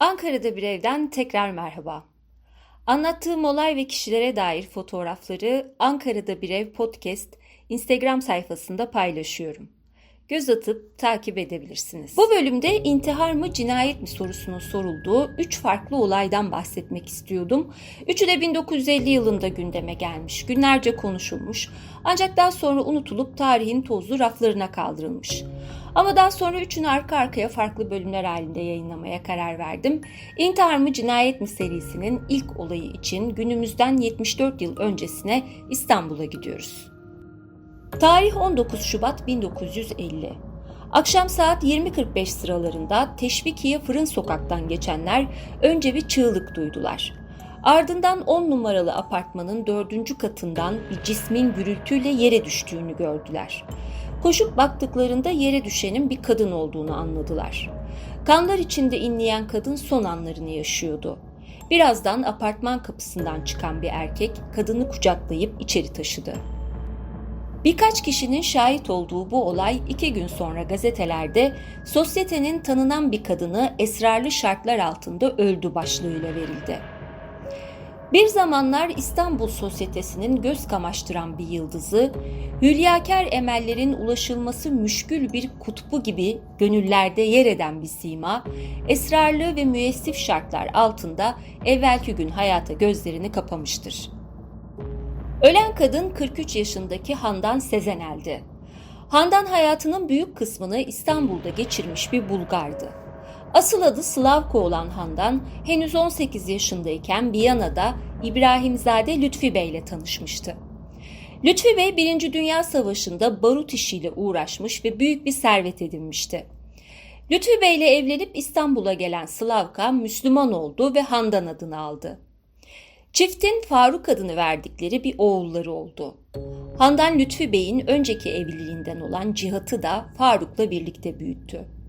Ankara'da bir evden tekrar merhaba. Anlattığım olay ve kişilere dair fotoğrafları Ankara'da Bir Ev Podcast Instagram sayfasında paylaşıyorum. Göz atıp takip edebilirsiniz. Bu bölümde intihar mı cinayet mi sorusunun sorulduğu 3 farklı olaydan bahsetmek istiyordum. Üçü de 1950 yılında gündeme gelmiş, günlerce konuşulmuş ancak daha sonra unutulup tarihin tozlu raflarına kaldırılmış. Ama daha sonra üçünü arka arkaya farklı bölümler halinde yayınlamaya karar verdim. İntihar mı cinayet mi serisinin ilk olayı için günümüzden 74 yıl öncesine İstanbul'a gidiyoruz. Tarih 19 Şubat 1950. Akşam saat 20.45 sıralarında Teşvikiye Fırın Sokak'tan geçenler önce bir çığlık duydular. Ardından 10 numaralı apartmanın dördüncü katından bir cismin gürültüyle yere düştüğünü gördüler. Koşup baktıklarında yere düşenin bir kadın olduğunu anladılar. Kanlar içinde inleyen kadın son anlarını yaşıyordu. Birazdan apartman kapısından çıkan bir erkek kadını kucaklayıp içeri taşıdı. Birkaç kişinin şahit olduğu bu olay iki gün sonra gazetelerde sosyetenin tanınan bir kadını esrarlı şartlar altında öldü başlığıyla verildi. Bir zamanlar İstanbul sosyetesinin göz kamaştıran bir yıldızı, hülyakar emellerin ulaşılması müşkül bir kutbu gibi gönüllerde yer eden bir sima, esrarlı ve müessif şartlar altında evvelki gün hayata gözlerini kapamıştır. Ölen kadın 43 yaşındaki Handan Sezenel'di. Handan hayatının büyük kısmını İstanbul'da geçirmiş bir Bulgardı. Asıl adı Slavko olan Handan henüz 18 yaşındayken Viyana'da İbrahimzade Lütfi Bey ile tanışmıştı. Lütfi Bey 1. Dünya Savaşı'nda barut işiyle uğraşmış ve büyük bir servet edinmişti. Lütfi Bey ile evlenip İstanbul'a gelen Slavka Müslüman oldu ve Handan adını aldı. Çiftin Faruk adını verdikleri bir oğulları oldu. Handan Lütfi Bey'in önceki evliliğinden olan Cihat'ı da Faruk'la birlikte büyüttü.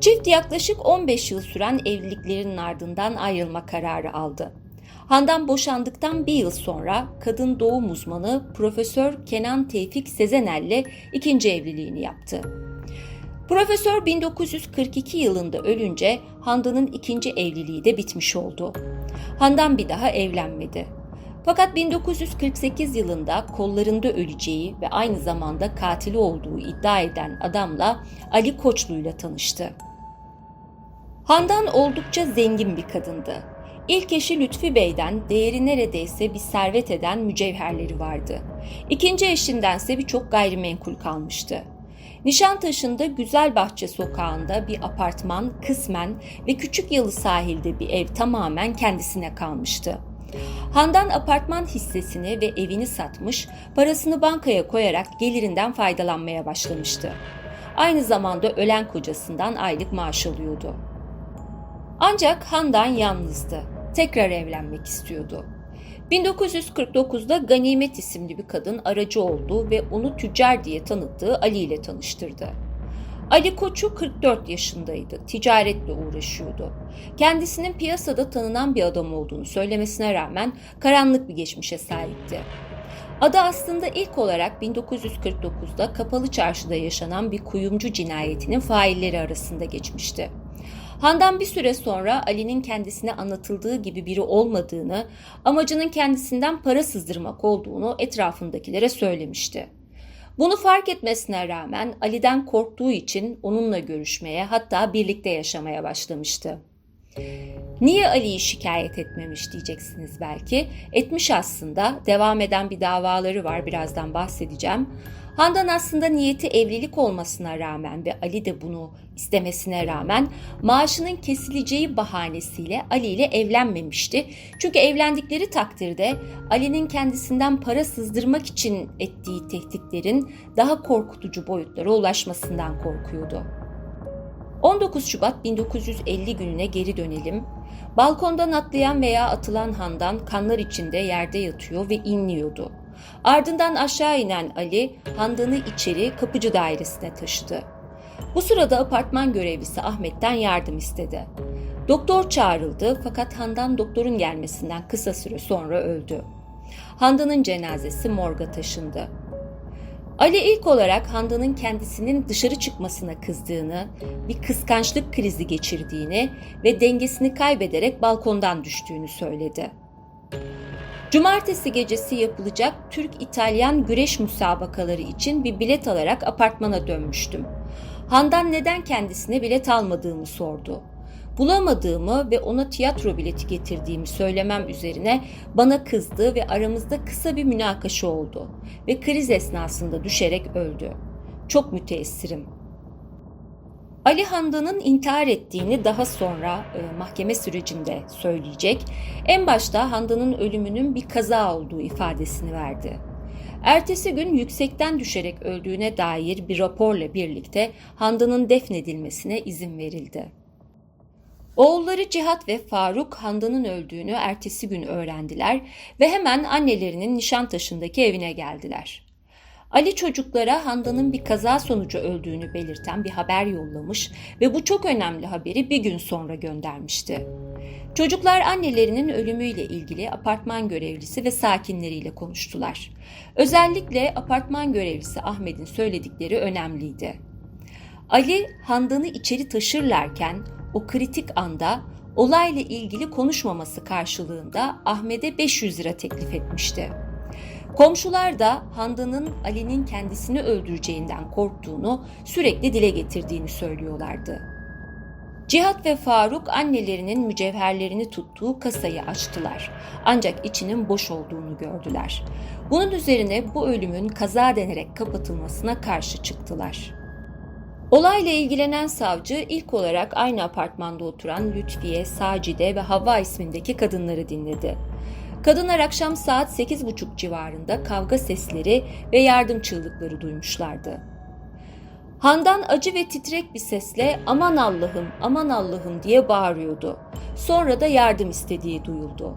Çift yaklaşık 15 yıl süren evliliklerinin ardından ayrılma kararı aldı. Handan boşandıktan bir yıl sonra kadın doğum uzmanı Profesör Kenan Tevfik Sezenel'le ikinci evliliğini yaptı. Profesör 1942 yılında ölünce Handan'ın ikinci evliliği de bitmiş oldu. Handan bir daha evlenmedi. Fakat 1948 yılında kollarında öleceği ve aynı zamanda katili olduğu iddia eden adamla Ali Koçlu ile tanıştı. Handan oldukça zengin bir kadındı. İlk eşi Lütfi Bey'den değeri neredeyse bir servet eden mücevherleri vardı. İkinci eşindense birçok gayrimenkul kalmıştı. Nişantaşı'nda Güzelbahçe sokağında bir apartman kısmen ve Küçük Yalı sahilde bir ev tamamen kendisine kalmıştı. Handan apartman hissesini ve evini satmış, parasını bankaya koyarak gelirinden faydalanmaya başlamıştı. Aynı zamanda ölen kocasından aylık maaş alıyordu. Ancak Handan yalnızdı. Tekrar evlenmek istiyordu. 1949'da Ganimet isimli bir kadın aracı oldu ve onu tüccar diye tanıttığı Ali ile tanıştırdı. Ali Koçu 44 yaşındaydı, ticaretle uğraşıyordu. Kendisinin piyasada tanınan bir adam olduğunu söylemesine rağmen karanlık bir geçmişe sahipti. Adı aslında ilk olarak 1949'da Kapalı Çarşı'da yaşanan bir kuyumcu cinayetinin failleri arasında geçmişti. Handan bir süre sonra Ali'nin kendisine anlatıldığı gibi biri olmadığını, amacının kendisinden para sızdırmak olduğunu etrafındakilere söylemişti. Bunu fark etmesine rağmen Ali'den korktuğu için onunla görüşmeye hatta birlikte yaşamaya başlamıştı. Niye Ali'yi şikayet etmemiş diyeceksiniz belki. Etmiş aslında. Devam eden bir davaları var. Birazdan bahsedeceğim. Handan aslında niyeti evlilik olmasına rağmen ve Ali de bunu istemesine rağmen maaşının kesileceği bahanesiyle Ali ile evlenmemişti. Çünkü evlendikleri takdirde Ali'nin kendisinden para sızdırmak için ettiği tehditlerin daha korkutucu boyutlara ulaşmasından korkuyordu. 19 Şubat 1950 gününe geri dönelim. Balkondan atlayan veya atılan Handan kanlar içinde yerde yatıyor ve inliyordu. Ardından aşağı inen Ali, Handan'ı içeri kapıcı dairesine taşıdı. Bu sırada apartman görevlisi Ahmet'ten yardım istedi. Doktor çağrıldı fakat Handan doktorun gelmesinden kısa süre sonra öldü. Handan'ın cenazesi morga taşındı. Ali ilk olarak Handan'ın kendisinin dışarı çıkmasına kızdığını, bir kıskançlık krizi geçirdiğini ve dengesini kaybederek balkondan düştüğünü söyledi. Cumartesi gecesi yapılacak Türk-İtalyan güreş müsabakaları için bir bilet alarak apartmana dönmüştüm. Handan neden kendisine bilet almadığımı sordu. Bulamadığımı ve ona tiyatro bileti getirdiğimi söylemem üzerine bana kızdı ve aramızda kısa bir münakaşa oldu ve kriz esnasında düşerek öldü. Çok müteessirim. Ali Handan'ın intihar ettiğini daha sonra e, mahkeme sürecinde söyleyecek. En başta Handan'ın ölümünün bir kaza olduğu ifadesini verdi. Ertesi gün yüksekten düşerek öldüğüne dair bir raporla birlikte Handan'ın defnedilmesine izin verildi. Oğulları Cihat ve Faruk Handan'ın öldüğünü ertesi gün öğrendiler ve hemen annelerinin Nişantaşı'ndaki evine geldiler. Ali çocuklara Handan'ın bir kaza sonucu öldüğünü belirten bir haber yollamış ve bu çok önemli haberi bir gün sonra göndermişti. Çocuklar annelerinin ölümüyle ilgili apartman görevlisi ve sakinleriyle konuştular. Özellikle apartman görevlisi Ahmet'in söyledikleri önemliydi. Ali Handan'ı içeri taşırlarken o kritik anda olayla ilgili konuşmaması karşılığında Ahmet'e 500 lira teklif etmişti. Komşular da Handan'ın Ali'nin kendisini öldüreceğinden korktuğunu sürekli dile getirdiğini söylüyorlardı. Cihat ve Faruk annelerinin mücevherlerini tuttuğu kasayı açtılar. Ancak içinin boş olduğunu gördüler. Bunun üzerine bu ölümün kaza denerek kapatılmasına karşı çıktılar. Olayla ilgilenen savcı ilk olarak aynı apartmanda oturan Lütfiye, Sacide ve Havva ismindeki kadınları dinledi. Kadınlar akşam saat 8.30 civarında kavga sesleri ve yardım çığlıkları duymuşlardı. Handan acı ve titrek bir sesle aman Allah'ım aman Allah'ım diye bağırıyordu. Sonra da yardım istediği duyuldu.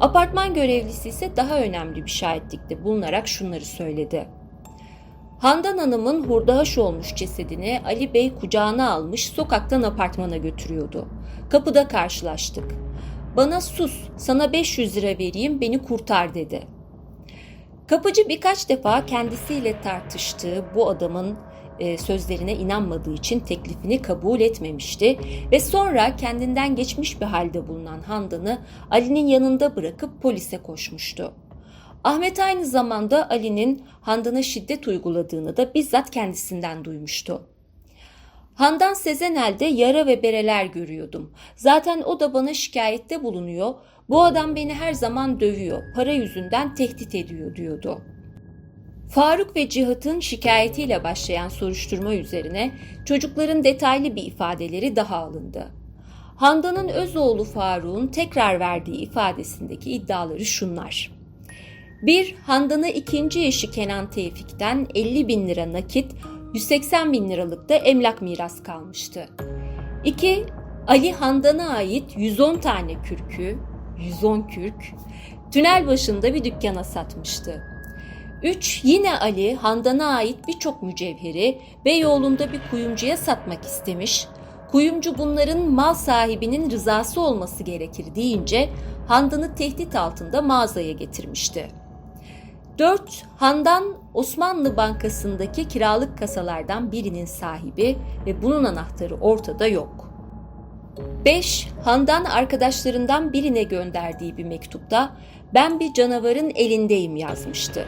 Apartman görevlisi ise daha önemli bir şahitlikte bulunarak şunları söyledi. Handan Hanım'ın hurdahaş olmuş cesedini Ali Bey kucağına almış sokaktan apartmana götürüyordu. Kapıda karşılaştık. Bana sus, sana 500 lira vereyim, beni kurtar dedi. Kapıcı birkaç defa kendisiyle tartıştığı bu adamın e, sözlerine inanmadığı için teklifini kabul etmemişti ve sonra kendinden geçmiş bir halde bulunan Handan'ı Ali'nin yanında bırakıp polise koşmuştu. Ahmet aynı zamanda Ali'nin Handan'a şiddet uyguladığını da bizzat kendisinden duymuştu. Handan Sezenel'de yara ve bereler görüyordum. Zaten o da bana şikayette bulunuyor. Bu adam beni her zaman dövüyor, para yüzünden tehdit ediyor diyordu. Faruk ve Cihat'ın şikayetiyle başlayan soruşturma üzerine çocukların detaylı bir ifadeleri daha alındı. Handan'ın öz oğlu Faruk'un tekrar verdiği ifadesindeki iddiaları şunlar. 1. Handan'a ikinci eşi Kenan Tevfik'ten 50 bin lira nakit, 180 bin liralık da emlak miras kalmıştı. 2. Ali Handan'a ait 110 tane kürkü, 110 kürk, tünel başında bir dükkana satmıştı. 3. Yine Ali Handan'a ait birçok mücevheri Beyoğlu'nda bir kuyumcuya satmak istemiş. Kuyumcu bunların mal sahibinin rızası olması gerekir deyince Handan'ı tehdit altında mağazaya getirmişti. 4. Handan Osmanlı Bankası'ndaki kiralık kasalardan birinin sahibi ve bunun anahtarı ortada yok. 5. Handan arkadaşlarından birine gönderdiği bir mektupta ben bir canavarın elindeyim yazmıştı.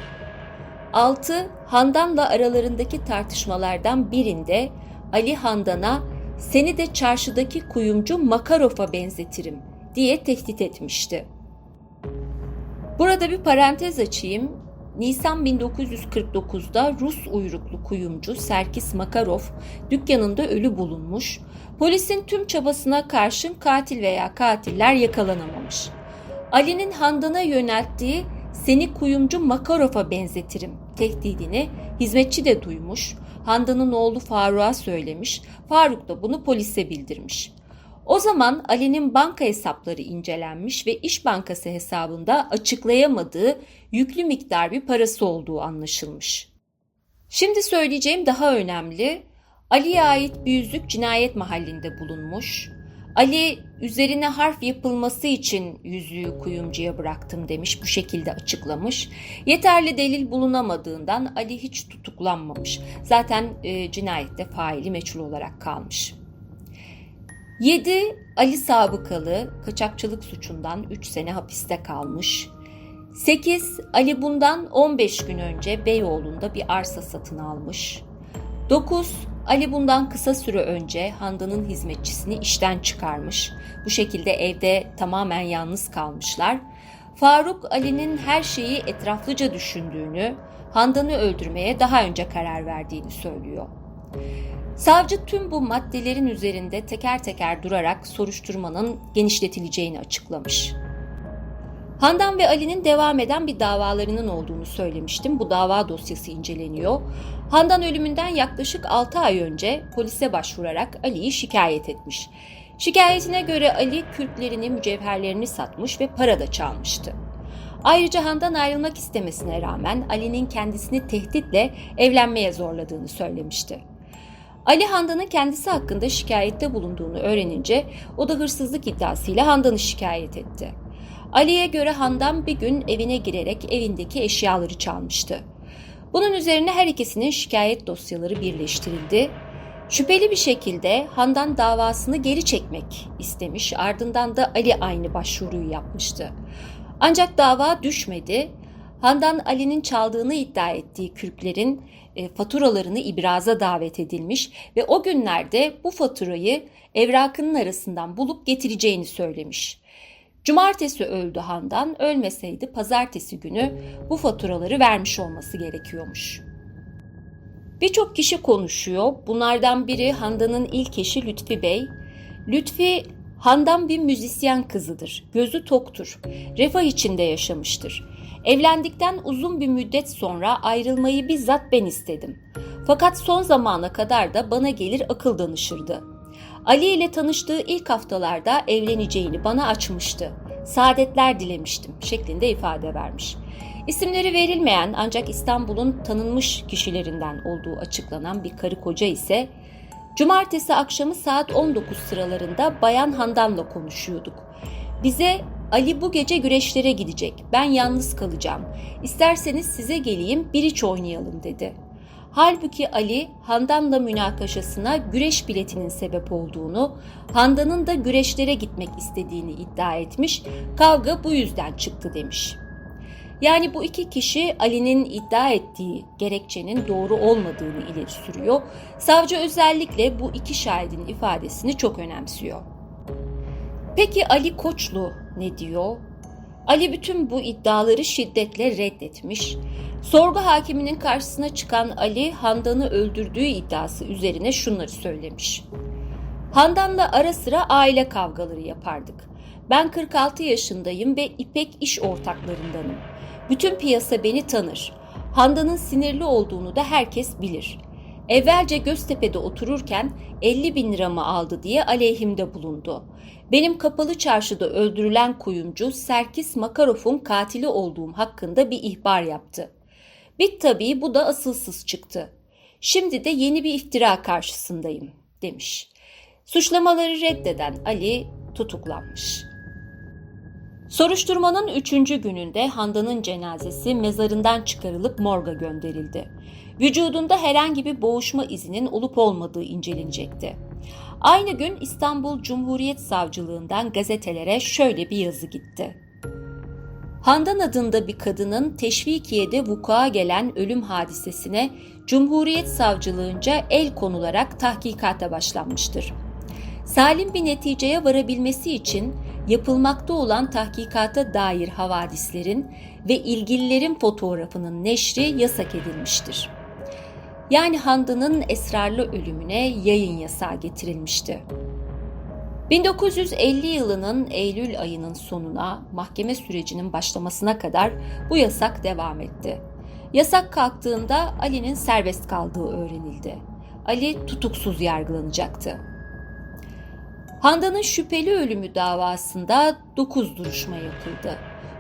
6. Handan'la aralarındaki tartışmalardan birinde Ali Handan'a seni de çarşıdaki kuyumcu Makarov'a benzetirim diye tehdit etmişti. Burada bir parantez açayım. Nisan 1949'da Rus uyruklu kuyumcu Serkis Makarov dükkanında ölü bulunmuş. Polisin tüm çabasına karşın katil veya katiller yakalanamamış. Ali'nin Handan'a yönelttiği seni kuyumcu Makarov'a benzetirim tehdidini hizmetçi de duymuş. Handan'ın oğlu Faruk'a söylemiş. Faruk da bunu polise bildirmiş. O zaman Ali'nin banka hesapları incelenmiş ve İş Bankası hesabında açıklayamadığı yüklü miktar bir parası olduğu anlaşılmış. Şimdi söyleyeceğim daha önemli. Ali'ye ait bir yüzük cinayet mahallinde bulunmuş. Ali üzerine harf yapılması için yüzüğü kuyumcuya bıraktım demiş. Bu şekilde açıklamış. Yeterli delil bulunamadığından Ali hiç tutuklanmamış. Zaten e, cinayette faili meçhul olarak kalmış. 7. Ali sabıkalı kaçakçılık suçundan 3 sene hapiste kalmış. 8. Ali bundan 15 gün önce Beyoğlu'nda bir arsa satın almış. 9. Ali bundan kısa süre önce Handan'ın hizmetçisini işten çıkarmış. Bu şekilde evde tamamen yalnız kalmışlar. Faruk Ali'nin her şeyi etraflıca düşündüğünü, Handan'ı öldürmeye daha önce karar verdiğini söylüyor. Savcı tüm bu maddelerin üzerinde teker teker durarak soruşturmanın genişletileceğini açıklamış. Handan ve Ali'nin devam eden bir davalarının olduğunu söylemiştim. Bu dava dosyası inceleniyor. Handan ölümünden yaklaşık 6 ay önce polise başvurarak Ali'yi şikayet etmiş. Şikayetine göre Ali kürklerini, mücevherlerini satmış ve para da çalmıştı. Ayrıca Handan ayrılmak istemesine rağmen Ali'nin kendisini tehditle evlenmeye zorladığını söylemişti. Ali Handan'ın kendisi hakkında şikayette bulunduğunu öğrenince o da hırsızlık iddiasıyla Handan'ı şikayet etti. Ali'ye göre Handan bir gün evine girerek evindeki eşyaları çalmıştı. Bunun üzerine her ikisinin şikayet dosyaları birleştirildi. Şüpheli bir şekilde Handan davasını geri çekmek istemiş ardından da Ali aynı başvuruyu yapmıştı. Ancak dava düşmedi. Handan Ali'nin çaldığını iddia ettiği kürklerin faturalarını ibraza davet edilmiş ve o günlerde bu faturayı evrakının arasından bulup getireceğini söylemiş. Cumartesi öldü Handan, ölmeseydi pazartesi günü bu faturaları vermiş olması gerekiyormuş. Birçok kişi konuşuyor. Bunlardan biri Handan'ın ilk eşi Lütfi Bey. Lütfi Handan bir müzisyen kızıdır. Gözü toktur. Refah içinde yaşamıştır. Evlendikten uzun bir müddet sonra ayrılmayı bizzat ben istedim. Fakat son zamana kadar da bana gelir akıl danışırdı. Ali ile tanıştığı ilk haftalarda evleneceğini bana açmıştı. Saadetler dilemiştim şeklinde ifade vermiş. İsimleri verilmeyen ancak İstanbul'un tanınmış kişilerinden olduğu açıklanan bir karı koca ise Cumartesi akşamı saat 19 sıralarında Bayan Handan'la konuşuyorduk. Bize Ali bu gece güreşlere gidecek. Ben yalnız kalacağım. İsterseniz size geleyim bir iç oynayalım dedi. Halbuki Ali Handan'la münakaşasına güreş biletinin sebep olduğunu, Handan'ın da güreşlere gitmek istediğini iddia etmiş. Kavga bu yüzden çıktı demiş. Yani bu iki kişi Ali'nin iddia ettiği gerekçenin doğru olmadığını ileri sürüyor. Savcı özellikle bu iki şahidin ifadesini çok önemsiyor. Peki Ali Koçlu ne diyor? Ali bütün bu iddiaları şiddetle reddetmiş. Sorgu hakiminin karşısına çıkan Ali Handan'ı öldürdüğü iddiası üzerine şunları söylemiş. Handan'la ara sıra aile kavgaları yapardık. Ben 46 yaşındayım ve İpek iş ortaklarındanım. Bütün piyasa beni tanır. Handan'ın sinirli olduğunu da herkes bilir. Evvelce Göztepe'de otururken 50 bin liramı aldı diye aleyhimde bulundu. Benim kapalı çarşıda öldürülen kuyumcu Serkis Makarov'un katili olduğum hakkında bir ihbar yaptı. Bit tabii bu da asılsız çıktı. Şimdi de yeni bir iftira karşısındayım demiş. Suçlamaları reddeden Ali tutuklanmış. Soruşturmanın üçüncü gününde Handan'ın cenazesi mezarından çıkarılıp morga gönderildi. Vücudunda herhangi bir boğuşma izinin olup olmadığı incelenecekti. Aynı gün İstanbul Cumhuriyet Savcılığından gazetelere şöyle bir yazı gitti. Handan adında bir kadının Teşvikiye'de vuku'a gelen ölüm hadisesine Cumhuriyet Savcılığınca el konularak tahkikata başlanmıştır. Salim bir neticeye varabilmesi için yapılmakta olan tahkikata dair havadislerin ve ilgililerin fotoğrafının neşri yasak edilmiştir. Yani Handan'ın esrarlı ölümüne yayın yasağı getirilmişti. 1950 yılının Eylül ayının sonuna mahkeme sürecinin başlamasına kadar bu yasak devam etti. Yasak kalktığında Ali'nin serbest kaldığı öğrenildi. Ali tutuksuz yargılanacaktı. Handan'ın şüpheli ölümü davasında 9 duruşma yapıldı.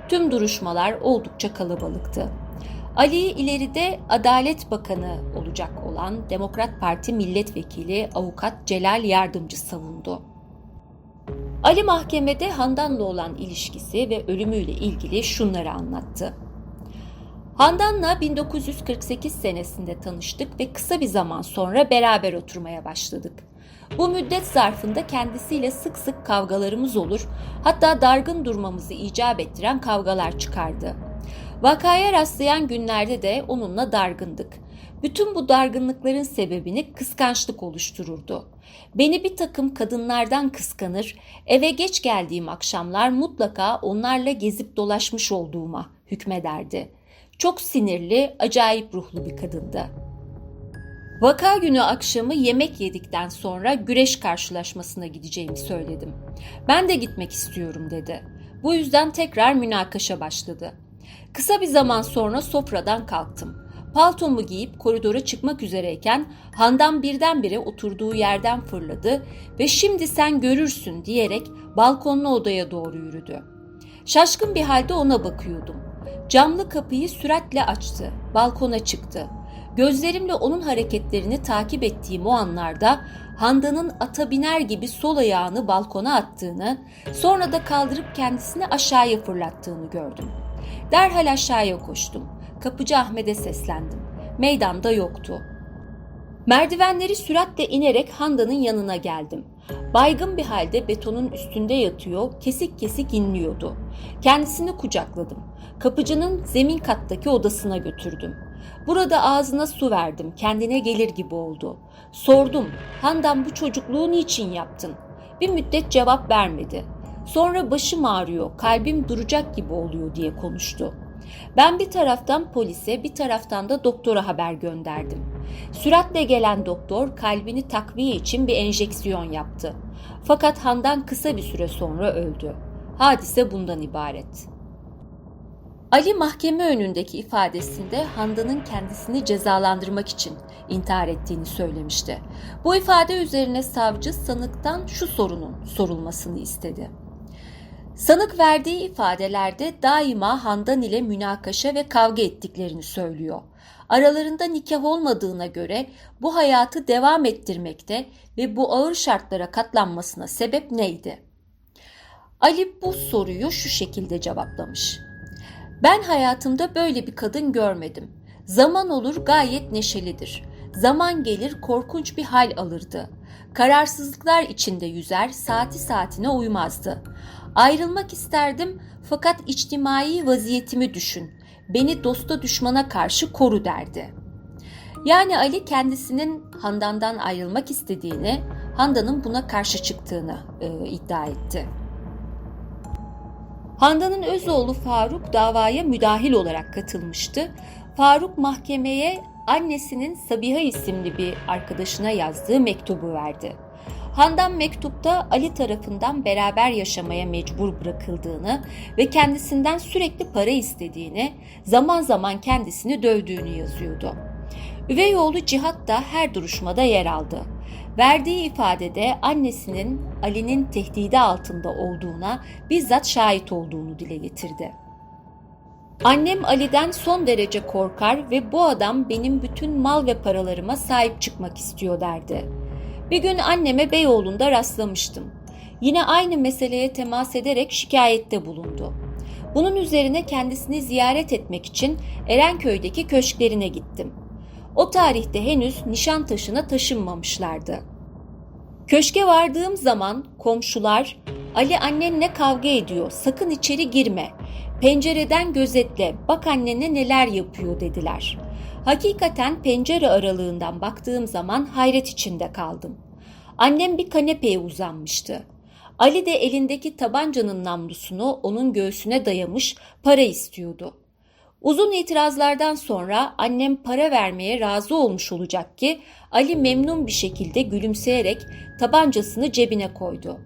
Tüm duruşmalar oldukça kalabalıktı. Ali'yi ileride Adalet Bakanı olacak olan Demokrat Parti Milletvekili Avukat Celal Yardımcı savundu. Ali mahkemede Handan'la olan ilişkisi ve ölümüyle ilgili şunları anlattı. Handan'la 1948 senesinde tanıştık ve kısa bir zaman sonra beraber oturmaya başladık. Bu müddet zarfında kendisiyle sık sık kavgalarımız olur, hatta dargın durmamızı icap ettiren kavgalar çıkardı. Vakaya rastlayan günlerde de onunla dargındık. Bütün bu dargınlıkların sebebini kıskançlık oluştururdu. Beni bir takım kadınlardan kıskanır, eve geç geldiğim akşamlar mutlaka onlarla gezip dolaşmış olduğuma hükmederdi. Çok sinirli, acayip ruhlu bir kadındı. Vaka günü akşamı yemek yedikten sonra güreş karşılaşmasına gideceğimi söyledim. Ben de gitmek istiyorum dedi. Bu yüzden tekrar münakaşa başladı. Kısa bir zaman sonra sofradan kalktım. Paltomu giyip koridora çıkmak üzereyken Handan birdenbire oturduğu yerden fırladı ve şimdi sen görürsün diyerek balkonlu odaya doğru yürüdü. Şaşkın bir halde ona bakıyordum. Camlı kapıyı süratle açtı. Balkona çıktı. Gözlerimle onun hareketlerini takip ettiğim o anlarda Handan'ın ata biner gibi sol ayağını balkona attığını, sonra da kaldırıp kendisini aşağıya fırlattığını gördüm. Derhal aşağıya koştum. Kapıcı Ahmet'e seslendim. Meydanda yoktu. Merdivenleri süratle inerek Handan'ın yanına geldim. Baygın bir halde betonun üstünde yatıyor, kesik kesik inliyordu. Kendisini kucakladım. Kapıcının zemin kattaki odasına götürdüm. Burada ağzına su verdim, kendine gelir gibi oldu. Sordum, Handan bu çocukluğu niçin yaptın? Bir müddet cevap vermedi. Sonra başım ağrıyor, kalbim duracak gibi oluyor diye konuştu. Ben bir taraftan polise bir taraftan da doktora haber gönderdim. Süratle gelen doktor kalbini takviye için bir enjeksiyon yaptı. Fakat Handan kısa bir süre sonra öldü. Hadise bundan ibaret. Ali mahkeme önündeki ifadesinde Handan'ın kendisini cezalandırmak için intihar ettiğini söylemişti. Bu ifade üzerine savcı sanıktan şu sorunun sorulmasını istedi. Sanık verdiği ifadelerde daima Handan ile münakaşa ve kavga ettiklerini söylüyor. Aralarında nikah olmadığına göre bu hayatı devam ettirmekte ve bu ağır şartlara katlanmasına sebep neydi? Ali bu soruyu şu şekilde cevaplamış. Ben hayatımda böyle bir kadın görmedim. Zaman olur gayet neşelidir. Zaman gelir korkunç bir hal alırdı. Kararsızlıklar içinde yüzer, saati saatine uymazdı. Ayrılmak isterdim fakat içtimai vaziyetimi düşün. Beni dosta düşmana karşı koru derdi. Yani Ali kendisinin Handan'dan ayrılmak istediğini, Handan'ın buna karşı çıktığını e, iddia etti. Handan'ın öz oğlu Faruk davaya müdahil olarak katılmıştı. Faruk mahkemeye annesinin Sabiha isimli bir arkadaşına yazdığı mektubu verdi. Handan mektupta Ali tarafından beraber yaşamaya mecbur bırakıldığını ve kendisinden sürekli para istediğini, zaman zaman kendisini dövdüğünü yazıyordu. Üvey oğlu Cihat da her duruşmada yer aldı. Verdiği ifadede annesinin Ali'nin tehdidi altında olduğuna bizzat şahit olduğunu dile getirdi. Annem Ali'den son derece korkar ve bu adam benim bütün mal ve paralarıma sahip çıkmak istiyor derdi. Bir gün anneme Beyoğlu'nda rastlamıştım. Yine aynı meseleye temas ederek şikayette bulundu. Bunun üzerine kendisini ziyaret etmek için Erenköy'deki köşklerine gittim. O tarihte henüz Nişantaşı'na taşınmamışlardı. Köşke vardığım zaman komşular Ali annenle kavga ediyor sakın içeri girme. Pencereden gözetle bak annene neler yapıyor dediler. Hakikaten pencere aralığından baktığım zaman hayret içinde kaldım. Annem bir kanepeye uzanmıştı. Ali de elindeki tabancanın namlusunu onun göğsüne dayamış para istiyordu. Uzun itirazlardan sonra annem para vermeye razı olmuş olacak ki Ali memnun bir şekilde gülümseyerek tabancasını cebine koydu.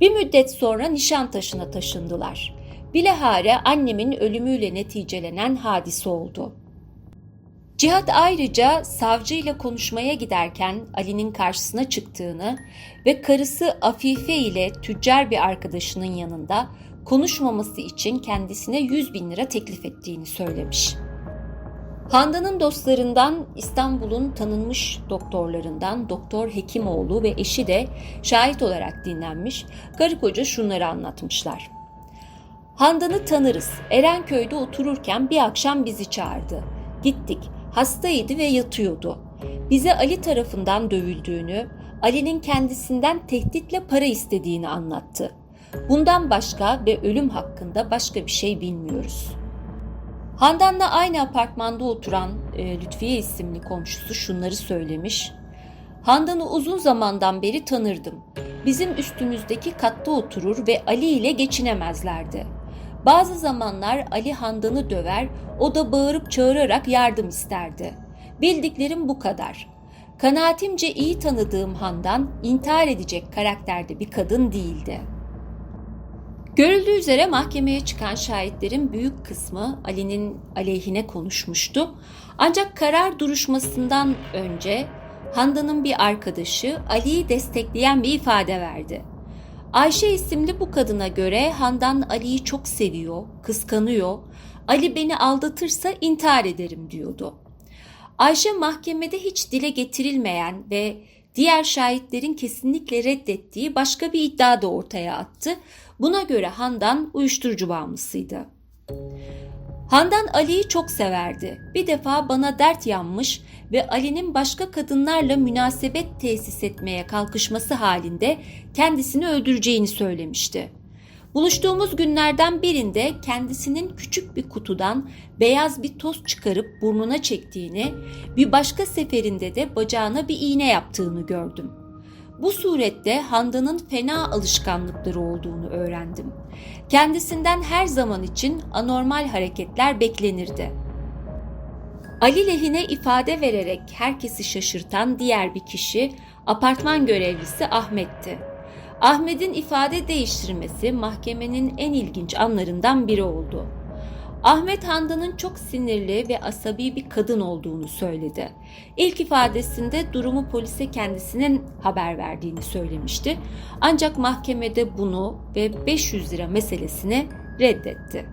Bir müddet sonra Nişantaşı'na taşındılar. Bilehare annemin ölümüyle neticelenen hadise oldu. Cihat ayrıca savcıyla konuşmaya giderken Ali'nin karşısına çıktığını ve karısı Afife ile tüccar bir arkadaşının yanında konuşmaması için kendisine 100 bin lira teklif ettiğini söylemiş. Handan'ın dostlarından İstanbul'un tanınmış doktorlarından Doktor Hekimoğlu ve eşi de şahit olarak dinlenmiş. Karı koca şunları anlatmışlar. Handan'ı tanırız. Erenköy'de otururken bir akşam bizi çağırdı. Gittik. Hastaydı ve yatıyordu. Bize Ali tarafından dövüldüğünü, Ali'nin kendisinden tehditle para istediğini anlattı. Bundan başka ve ölüm hakkında başka bir şey bilmiyoruz. Handan'la aynı apartmanda oturan e, Lütfiye isimli komşusu şunları söylemiş. Handan'ı uzun zamandan beri tanırdım. Bizim üstümüzdeki katta oturur ve Ali ile geçinemezlerdi. Bazı zamanlar Ali Handan'ı döver, o da bağırıp çağırarak yardım isterdi. Bildiklerim bu kadar. Kanaatimce iyi tanıdığım Handan intihar edecek karakterde bir kadın değildi. Görüldüğü üzere mahkemeye çıkan şahitlerin büyük kısmı Ali'nin aleyhine konuşmuştu. Ancak karar duruşmasından önce Handan'ın bir arkadaşı Ali'yi destekleyen bir ifade verdi. Ayşe isimli bu kadına göre Handan Ali'yi çok seviyor, kıskanıyor. Ali beni aldatırsa intihar ederim diyordu. Ayşe mahkemede hiç dile getirilmeyen ve diğer şahitlerin kesinlikle reddettiği başka bir iddia da ortaya attı. Buna göre Handan uyuşturucu bağımlısıydı. Handan Ali'yi çok severdi. Bir defa bana dert yanmış ve Ali'nin başka kadınlarla münasebet tesis etmeye kalkışması halinde kendisini öldüreceğini söylemişti. Buluştuğumuz günlerden birinde kendisinin küçük bir kutudan beyaz bir toz çıkarıp burnuna çektiğini, bir başka seferinde de bacağına bir iğne yaptığını gördüm. Bu surette Handan'ın fena alışkanlıkları olduğunu öğrendim. Kendisinden her zaman için anormal hareketler beklenirdi. Ali lehine ifade vererek herkesi şaşırtan diğer bir kişi apartman görevlisi Ahmet'ti. Ahmet'in ifade değiştirmesi mahkemenin en ilginç anlarından biri oldu. Ahmet Handan'ın çok sinirli ve asabi bir kadın olduğunu söyledi. İlk ifadesinde durumu polise kendisinin haber verdiğini söylemişti. Ancak mahkemede bunu ve 500 lira meselesini reddetti.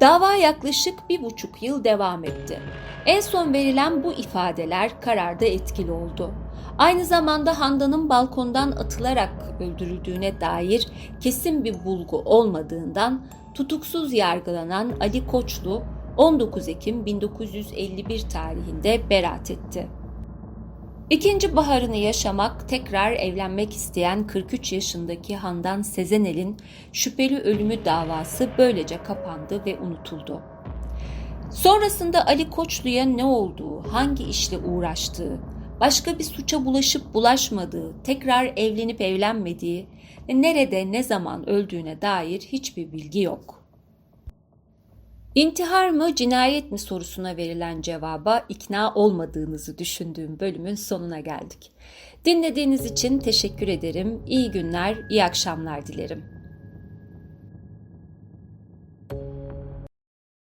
Dava yaklaşık bir buçuk yıl devam etti. En son verilen bu ifadeler kararda etkili oldu. Aynı zamanda Handan'ın balkondan atılarak öldürüldüğüne dair kesin bir bulgu olmadığından tutuksuz yargılanan Ali Koçlu 19 Ekim 1951 tarihinde beraat etti. İkinci baharını yaşamak, tekrar evlenmek isteyen 43 yaşındaki Handan Sezenel'in şüpheli ölümü davası böylece kapandı ve unutuldu. Sonrasında Ali Koçlu'ya ne olduğu, hangi işle uğraştığı, başka bir suça bulaşıp bulaşmadığı, tekrar evlenip evlenmediği nerede ne zaman öldüğüne dair hiçbir bilgi yok. İntihar mı cinayet mi sorusuna verilen cevaba ikna olmadığınızı düşündüğüm bölümün sonuna geldik. Dinlediğiniz için teşekkür ederim. İyi günler, iyi akşamlar dilerim.